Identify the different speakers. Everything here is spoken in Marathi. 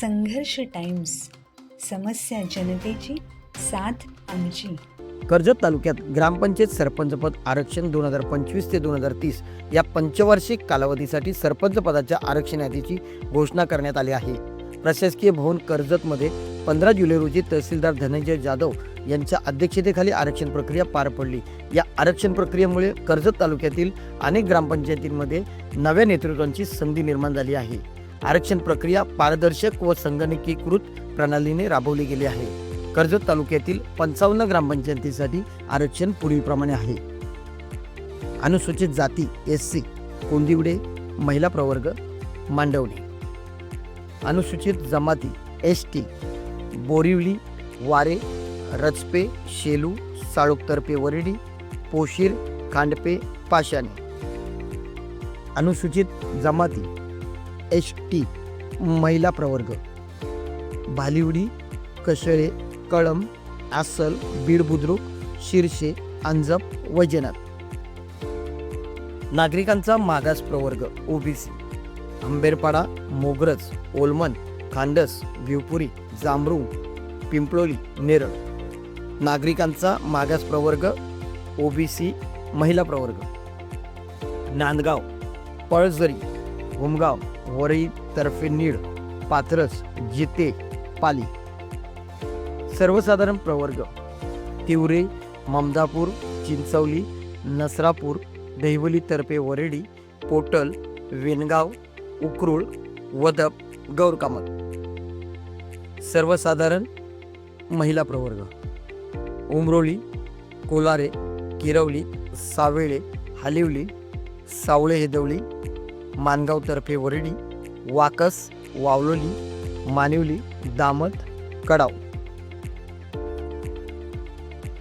Speaker 1: संघर्ष टाइम्स समस्या जनतेची साथ आमची.
Speaker 2: कर्जत तालुक्यात ग्रामपंचायत सरपंचपद आरक्षण दोन हजार पंचवीस ते दोन हजार तीस या पंचवार्षिक कालावधीसाठी सरपंच पदाच्या आरक्षण यादीची घोषणा करण्यात आली आहे. प्रशासकीय भवन कर्जतमध्ये पंधरा जुलै रोजी तहसीलदार धनंजय जाधव यांच्या अध्यक्षतेखाली आरक्षण प्रक्रिया पार पडली. या आरक्षण प्रक्रियेमुळे कर्जत तालुक्यातील अनेक ग्रामपंचायतींमध्ये नव्या नेतृत्वांची संधी निर्माण झाली आहे. आरक्षण प्रक्रिया पारदर्शक व संगणकीकृत प्रणालीने राबवली गेली आहे. कर्जत तालुक्यातील पंचावन्न ग्रामपंचायतीसाठी आरक्षण पूर्वीप्रमाणे आहे. अनुसूचित जाती एस सी कोंदिवडे महिला प्रवर्ग मांडवणे. अनुसूचित जमाती एस टी बोरिवली वारे रचपे शेलू साळुकतर्फे वरडी पोशीर खांडपे पाशाने अनुसूचित जमाती एच टी महिला प्रवर्ग. भालिवडी कशळे कळम आसल बीड बुद्रुक शिरशे अंजप वैजनाथ. नागरिकांचा मागास प्रवर्ग ओबीसी. आंबेरपाडा मोगरज ओलमन खांडस भिवपुरी जांभरू पिंपळोली नेरळ. नागरिकांचा मागास प्रवर्ग ओबीसी महिला प्रवर्ग. नांदगाव पळझरी भूमगाव वरई तर्फे नीड पात्रस जिते पाली. सर्वसाधारण प्रवर्ग. तिवरे ममदापूर चिंचवली नसरापूर दहिवली तर्फे वरेडी पोटल वेनगाव उकरूळ वदप गौरकामत. सर्वसाधारण महिला प्रवर्ग. उमरोळी कोलारे किरवली सावेळे हालिवली सावळे हेदवली मानगाव तर्फे वरडी वाकस वावलोली मानिवली दामत कडाव.